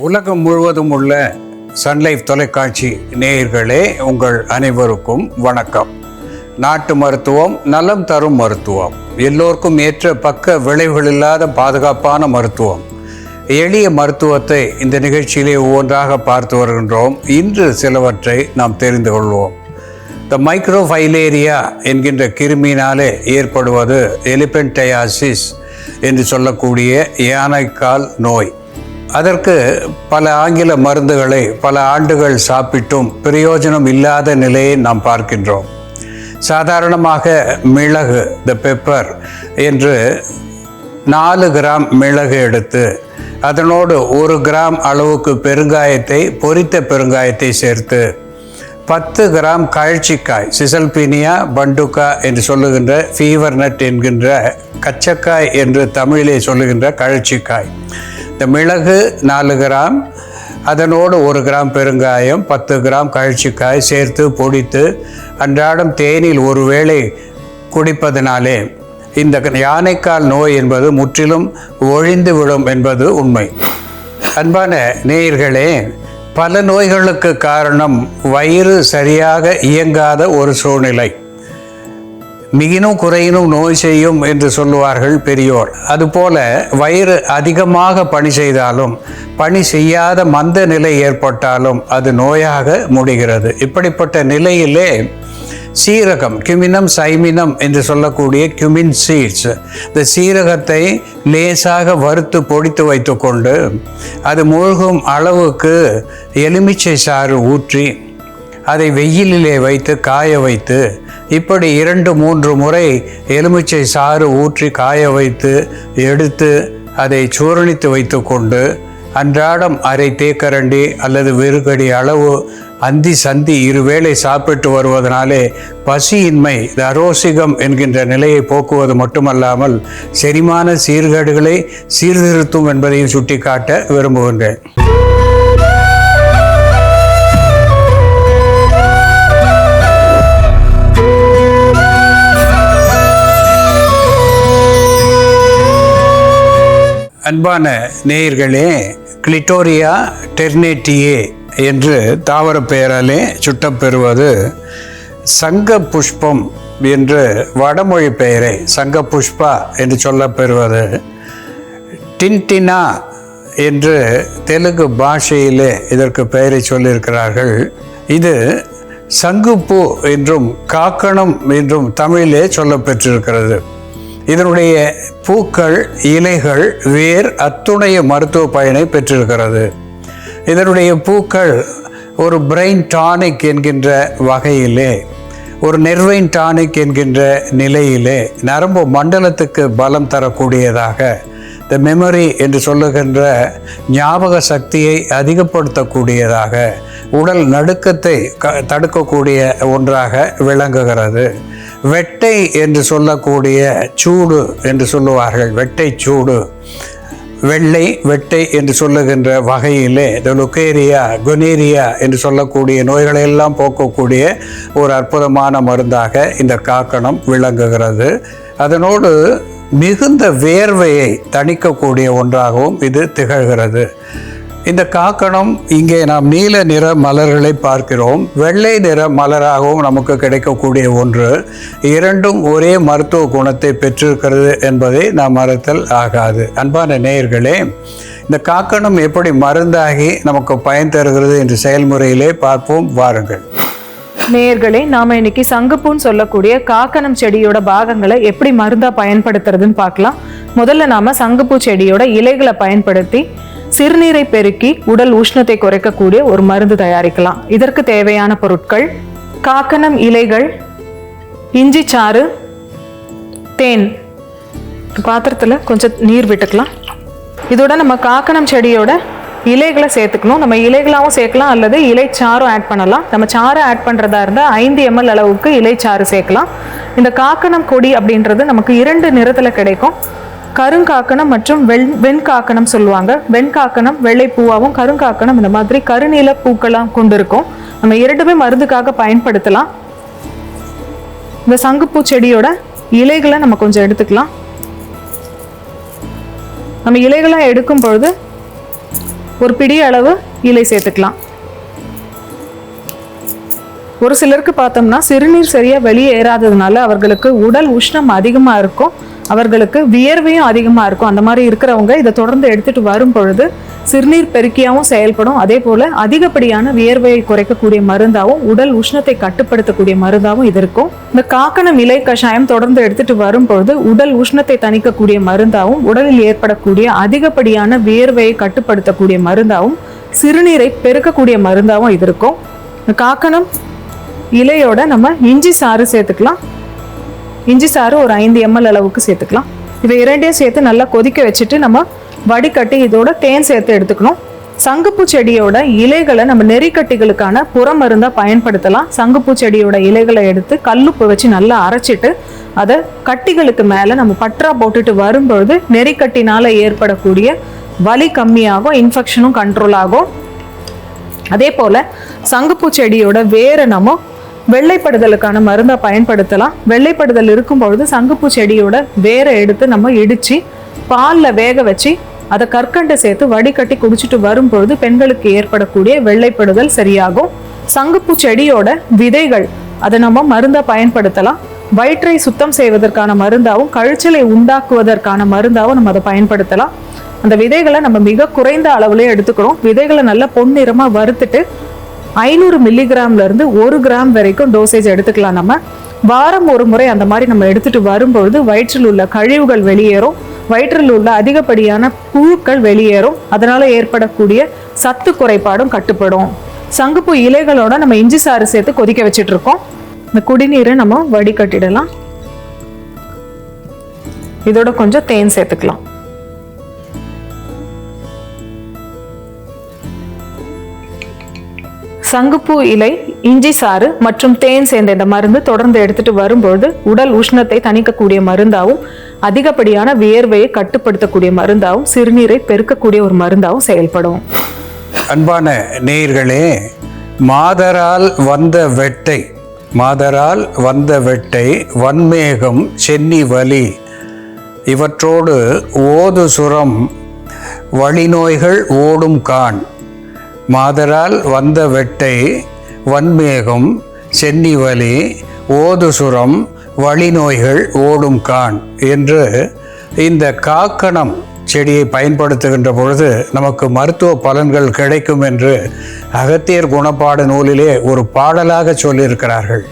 உலகம் முழுவதும் உள்ள சன்லைஃப் தொலைக்காட்சி நேயர்களே உங்கள் அனைவருக்கும் வணக்கம். நாட்டு மருத்துவம் நலம் தரும் மருத்துவம். எல்லோருக்கும் ஏற்ற பக்க விளைவுகள் இல்லாத பாதுகாப்பான மருத்துவம். எளிய மருத்துவத்தை இந்த நிகழ்ச்சியிலே ஒவ்வொன்றாக பார்த்து வருகின்றோம். இன்று சிலவற்றை நாம் தெரிந்து கொள்வோம். த மைக்ரோஃபைலேரியா என்கின்ற கிருமியினாலே ஏற்படுவது எலிபென்டயாசிஸ் என்று சொல்லக்கூடிய யானைக்கால் நோய். அதற்கு பல ஆங்கில மருந்துகளை பல ஆண்டுகள் சாப்பிட்டும் பிரயோஜனம் இல்லாத நிலையை நாம் பார்க்கின்றோம். சாதாரணமாக மிளகு த பெப்பர் என்று நாலு கிராம் மிளகு எடுத்து அதனோடு ஒரு கிராம் அளவுக்கு பெருங்காயத்தை பொரித்த பெருங்காயத்தை சேர்த்து பத்து கிராம் கழச்சிக்காய் சிசல்பீனியா பண்டுக்கா என்று சொல்லுகின்ற ஃபீவர் நட் என்கின்ற கச்சக்காய் என்று தமிழிலே சொல்லுகின்ற கழச்சிக்காய் மிளகு நாலு கிராம் அதனோடு ஒரு கிராம் பெருங்காயம் பத்து கிராம் கழிச்சிக்காய் சேர்த்து பொடித்து அன்றாடம் தேனில் ஒரு வேளை குடிப்பதனாலே இந்த யானைக்கால் நோய் என்பது முற்றிலும் ஒழிந்து விடும் என்பது உண்மை. அன்பான நேயர்களே பல நோய்களுக்கு காரணம் வயிறு சரியாக இயங்காத ஒரு சூழ்நிலை. மிகினும் குறையினும் நோய் செய்யும் என்று சொல்லுவார்கள் பெரியோர். அதுபோல வயிறு அதிகமாக பணி செய்தாலும் பணி செய்யாத மந்த நிலை ஏற்பட்டாலும் அது நோயாக முடிகிறது. இப்படிப்பட்ட நிலையிலே சீரகம் கியூமினம் சைமினம் என்று சொல்லக்கூடிய கியூமின் சீட்ஸ் இந்த சீரகத்தை லேசாக வறுத்து பொடித்து வைத்துக்கொண்டு அது மூழ்கும் அளவுக்கு எலுமிச்சை சாறு ஊற்றி அதை வெயிலிலே வைத்து காய வைத்து இப்படி இரண்டு மூன்று முறை எலுமிச்சை சாறு ஊற்றி காய வைத்து எடுத்து அதை சூரணித்து வைத்துக்கொண்டு அன்றாடம் அரை தேக்கரண்டி அல்லது வெறுகடி அளவு அந்தி சந்தி இருவேளை சாப்பிட்டு வருவதனாலே பசியின்மை தரோசிகம் என்கின்ற நிலையை போக்குவது மட்டுமல்லாமல் செரிமான சீர்கேடுகளை சீர்திருத்தும் என்பதையும் சுட்டிக்காட்ட விரும்புகின்றேன். அன்பான நேயர்களே கிளிட்டோரியா டெர்னேட்டியே என்று தாவர பெயராலே சுட்டப்பெறுவது சங்க புஷ்பம் என்று வடமொழி பெயரை சங்க புஷ்பா என்று சொல்லப்பெறுவது. டின்டினா என்று தெலுங்கு பாஷையிலே இதற்கு பெயரை சொல்லியிருக்கிறார்கள். இது சங்குப்பூ என்றும் காக்கணம் என்றும் தமிழிலே சொல்லப்பெற்றிருக்கிறது. இதனுடைய பூக்கள் இலைகள் வேர் அத்துணைய மருத்துவ பயனை பெற்றிருக்கிறது. இதனுடைய பூக்கள் ஒரு பிரெயின் டானிக் என்கின்ற வகையிலே ஒரு நெர்வைன் டானிக் என்கின்ற நிலையிலே நரம்பு மண்டலத்துக்கு பலம் தரக்கூடியதாக த மெமரி என்று சொல்லுகின்ற ஞாபக சக்தியை அதிகப்படுத்தக்கூடியதாக உடல் நடுக்கத்தை க தடுக்கக்கூடிய ஒன்றாக விளங்குகிறது. வெட்டை என்று சொல்லக்கூடிய சூடு என்று சொல்லுவார்கள். வெட்டை சூடு. வெள்ளை வெட்டை என்று சொல்லுகின்ற வகையிலே இந்த லுக்கேரியா குனேரியா என்று சொல்லக்கூடிய நோய்களையெல்லாம் போக்கக்கூடிய ஒரு அற்புதமான மருந்தாக இந்த காக்கணம் விளங்குகிறது. அதனோடு மிகுந்த வேர்வையை தணிக்கக்கூடிய ஒன்றாகவும் இது திகழ்கிறது. இந்த காக்கணம் இங்கே நாம் நீல நிற மலர்களை பார்க்கிறோம். வெள்ளை நிற மலராகவும் நமக்கு கிடைக்கக்கூடிய ஒன்று. இரண்டும் ஒரே மருத்துவ குணத்தை பெற்றிருக்கிறது என்பதை நாம் மறத்தல் ஆகாது. அன்பான நேயர்களே இந்த காக்கணம் எப்படி மருந்தாகி நமக்கு பயன் தருகிறது என்று செயல்முறையிலே பார்ப்போம். வாருங்கள். நேயர்களே நாம இன்னைக்கு சங்குப்பூன்னு சொல்லக்கூடிய காக்கணம் செடியோட பாகங்களை எப்படி மருந்தா பயன்படுத்துறதுன்னு பார்க்கலாம். முதல்ல நாம சங்குப்பூ செடியோட இலைகளை பயன்படுத்தி சிறுநீரை பெருக்கி உடல் உஷ்ணத்தை குறைக்கக்கூடிய ஒரு மருந்து தயாரிக்கலாம். இதற்கு தேவையான பொருட்கள் காக்கணம் இலைகள் இஞ்சி சாறு தேன். பாத்திரத்தில் கொஞ்சம் நீர் விட்டுக்கலாம். இதோட நம்ம காக்கணம் செடியோட இலைகளை சேர்த்துக்கணும். நம்ம இலைகளாகவும் சேர்க்கலாம் அல்லது இலை சாரும் ஆட் பண்ணலாம். நம்ம சாறு ஆட் பண்ணுறதா இருந்தால் ஐந்து எம்எல் அளவுக்கு இலை சாறு சேர்க்கலாம். இந்த காக்கணம் கொடி அப்படின்றது நமக்கு இரண்டு நிறத்தில் கிடைக்கும். கருங்காக்கணம் மற்றும் வெண் வெண்காக்கணம் சொல்லுவாங்க. வெண்காக்கணம் வெள்ளை பூவாகவும் கருங்காக்கணம் இந்த மாதிரி கருநீல பூக்களாம் கொண்டிருக்கும். நம்ம இரண்டுமே மருந்துக்காக பயன்படுத்தலாம். இந்த சங்குப்பூ செடியோட இலைகளை நம்ம கொஞ்சம் எடுத்துக்கலாம். நம்ம இலைகளை எடுக்கும் பொழுது ஒரு பிடி அளவு இலை சேர்த்துக்கலாம். ஒரு சிலருக்கு பார்த்தோம்னா சிறுநீர் சரியா வெளியே ஏறாததுனால அவர்களுக்கு உடல் உஷ்ணம் அதிகமா இருக்கும். அவர்களுக்கு வியர்வையும் அதிகமாக இருக்கும். அந்த மாதிரி இருக்கிறவங்க இதை தொடர்ந்து எடுத்துகிட்டு வரும் பொழுது சிறுநீர் பெருக்கியாகவும் செயல்படும். அதே போல் அதிகப்படியான வியர்வையை குறைக்கக்கூடிய மருந்தாகவும் உடல் உஷ்ணத்தை கட்டுப்படுத்தக்கூடிய மருந்தாகவும் இது இருக்கும். இந்த காக்கணம் இலை கஷாயம் தொடர்ந்து எடுத்துட்டு வரும் பொழுது உடல் உஷ்ணத்தை தணிக்கக்கூடிய மருந்தாகவும் உடலில் ஏற்படக்கூடிய அதிகப்படியான வியர்வையை கட்டுப்படுத்தக்கூடிய மருந்தாகவும் சிறுநீரை பெருக்கக்கூடிய மருந்தாகவும் இது இருக்கும். இந்த காக்கணம் இலையோட நம்ம இஞ்சி சாறு சேர்த்துக்கலாம். இஞ்சி சாறு ஒரு ஐந்து எம்எல் அளவுக்கு சேர்த்துக்கலாம். இவை இரண்டையும் சேர்த்து நல்லா கொதிக்க வச்சுட்டு நம்ம வடிகட்டி இதோட தேன் சேர்த்து எடுத்துக்கணும். சங்குப்பூ செடியோட இலைகளை நம்ம நெறிக்கட்டிகளுக்கான புறமருந்தா பயன்படுத்தலாம். சங்குப்பூ செடியோட இலைகளை எடுத்து கல்லுப்பு வச்சு நல்லா அரைச்சிட்டு அதை கட்டிகளுக்கு மேலே நம்ம பற்றா போட்டுட்டு வரும்பொழுது நெறிக்கட்டினால் ஏற்படக்கூடிய வலி கம்மியாகும் இன்ஃபெக்ஷனும் கண்ட்ரோல் ஆகும். அதே போல் சங்குப்பூ செடியோட வேரை நம்ம வெள்ளைப்படுதலுக்கான மருந்தை பயன்படுத்தலாம். வெள்ளைப்படுதல் இருக்கும் பொழுது சங்குப்பூ செடியோட வேரை எடுத்து நம்ம இடித்து பாலில் வேக வச்சு அதை கற்கண்டை சேர்த்து வடிகட்டி குடிச்சிட்டு வரும்பொழுது பெண்களுக்கு ஏற்படக்கூடிய வெள்ளைப்படுதல் சரியாகும். சங்குப்பூ செடியோட விதைகள் அதை நம்ம மருந்தை பயன்படுத்தலாம். வயிற்றை சுத்தம் செய்வதற்கான மருந்தாகவும் கழிச்சலை உண்டாக்குவதற்கான மருந்தாகவும் நம்ம அதை பயன்படுத்தலாம். அந்த விதைகளை நம்ம மிக குறைந்த அளவுலேயே எடுத்துக்கிறோம். விதைகளை நல்லா பொன்னிறமாக வறுத்துட்டு ஐநூறு மில்லிகிராம்ல இருந்து ஒரு கிராம் வரைக்கும் டோசேஜ் எடுத்துக்கலாம் நம்ம. வாரம் ஒரு முறை அந்த மாதிரி நம்ம எடுத்துகிட்டு வரும்பொழுது வயிற்றில் உள்ள கழிவுகள் வெளியேறும். வயிற்றில் உள்ள அதிகப்படியான புழுக்கள் வெளியேறும். அதனால் ஏற்படக்கூடிய சத்து குறைபாடும் கட்டுப்படும். சங்குப்பூ இலைகளோட நம்ம இஞ்சி சாறு சேர்த்து கொதிக்க வச்சிட்டு இருக்கோம் இந்த குடிநீரை நம்ம வடிகட்டிடலாம். இதோட கொஞ்சம் தேன் சேர்த்துக்கலாம். சங்குப்பூ இலை இஞ்சி சாறு மற்றும் தேன் சேர்ந்த இந்த மருந்து தொடர்ந்து எடுத்துட்டு வரும்பொழுது உடல் உஷ்ணத்தை தணிக்கக்கூடிய மருந்தாகவும் அதிகப்படியான வியர்வையை கட்டுப்படுத்தக்கூடிய மருந்தாகவும் சிறுநீரை பெருக்கக்கூடிய ஒரு மருந்தாகவும் செயல்படும். அன்பான நேயர்களே மாதரால் வந்த வெட்டை மாதரால் வந்த வெட்டை வன்மேகம் சென்னி வலி இவற்றோடு ஓது சுரம் வழிநோய்கள் ஓடும் கான். மாதரால் வந்த வெட்டை வன்மேகம் சென்னிவலி வலி வழிநோய்கள் ஓடும் கான் என்று இந்த காக்கணம் செடியை பயன்படுத்துகின்ற பொழுது நமக்கு மருத்துவ பலன்கள் கிடைக்கும் என்று அகத்தியர் குணப்பாடு நூலிலே ஒரு பாடலாக சொல்லியிருக்கிறார்கள்.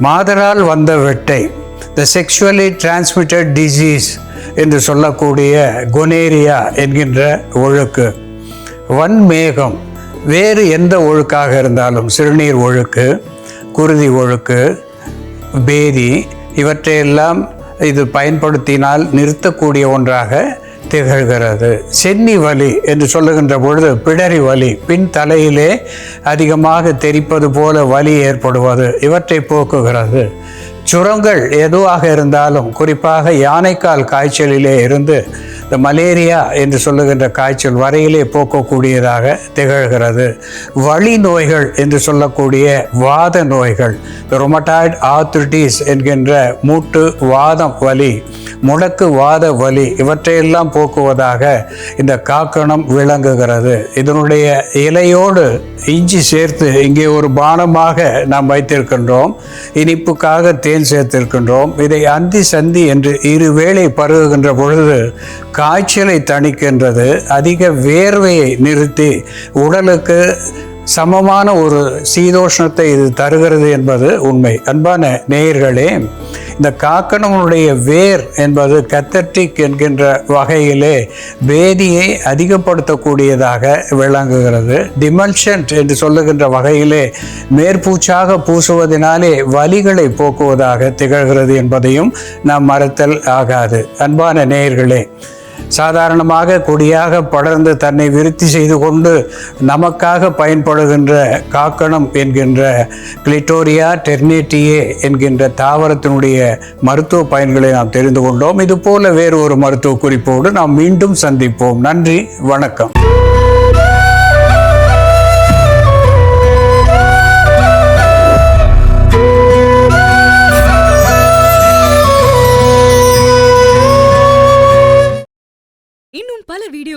மாதரால் வந்த வெட்டை த செக்ஷுவலி டிரான்ஸ்மிட்டட் டிசீஸ் என்று சொல்லக்கூடிய கொனேரியா என்கின்ற ஒழுக்கு. வன்மேகம். வேறு எந்த ஒழுக்காக இருந்தாலும் சிறுநீர் ஒழுக்கு குருதி ஒழுக்கு பேதி இவற்றையெல்லாம் இது பயன்படுத்தினால் நிறுத்தக்கூடிய ஒன்றாக திகழ்கிறது. சென்னி வலி என்று சொல்லுகின்ற பொழுது பிடரி வலி பின் தலையிலே அதிகமாக தெரிப்பது போல வலி ஏற்படுவது இவற்றை போக்குகிறது. சுரங்கள் எதுவாக இருந்தாலும் குறிப்பாக யானைக்கால் காய்ச்சலிலே இருந்து இந்த மலேரியா என்று சொல்லுகின்ற காய்ச்சல் வரையிலே போக்கக்கூடியதாக திகழ்கிறது. வழி நோய்கள் என்று சொல்லக்கூடிய வாத நோய்கள் ரொமட்டாய்டு ஆர்த்ரிட்டிஸ் என்கின்ற மூட்டு வாதம் வலி முடக்கு வாத வலி இவற்றையெல்லாம் போக்குவதாக இந்த காக்கணம் விளங்குகிறது. இதனுடைய இலையோடு இஞ்சி சேர்த்து இங்கே ஒரு பானமாக நாம் வைத்திருக்கின்றோம். இனிப்புக்காக தேன் சேர்த்திருக்கின்றோம்? இதை அந்தி சந்தி என்று இரு வேளை பருகுகின்ற பொழுது காய்ச்சலை தணிக்கின்றது. அதிக வேர்வையை நிறுத்தி உடலுக்கு சமமான ஒரு சீதோஷ்ணத்தை இது தருகிறது என்பது உண்மை. அன்பான நேயர்களே இந்த காக்கணவனுடைய வேர் என்பது கத்தட்டிக் என்கின்ற வகையிலே வேதியை அதிகப்படுத்தக்கூடியதாக விளங்குகிறது. டிமல்ஷன்ட் என்று சொல்லுகின்ற வகையிலே மேற்பூச்சாக பூசுவதனாலே வலிகளை போக்குவதாக திகழ்கிறது என்பதையும் நாம் மறத்தல் ஆகாது. அன்பான நேயர்களே சாதாரணமாக கொடியாக படர்ந்து தன்னை விருத்தி செய்து கொண்டு நமக்காக பயன்படுகின்ற காக்கணம் என்கின்ற கிளிட்டோரியா டெர்னேட்டியே என்கின்ற தாவரத்தினுடைய மருத்துவ பயன்களை நாம் தெரிந்து கொண்டோம். இது போல வேறு ஒரு மருத்துவ குறிப்போடு நாம் மீண்டும் சந்திப்போம். நன்றி வணக்கம்.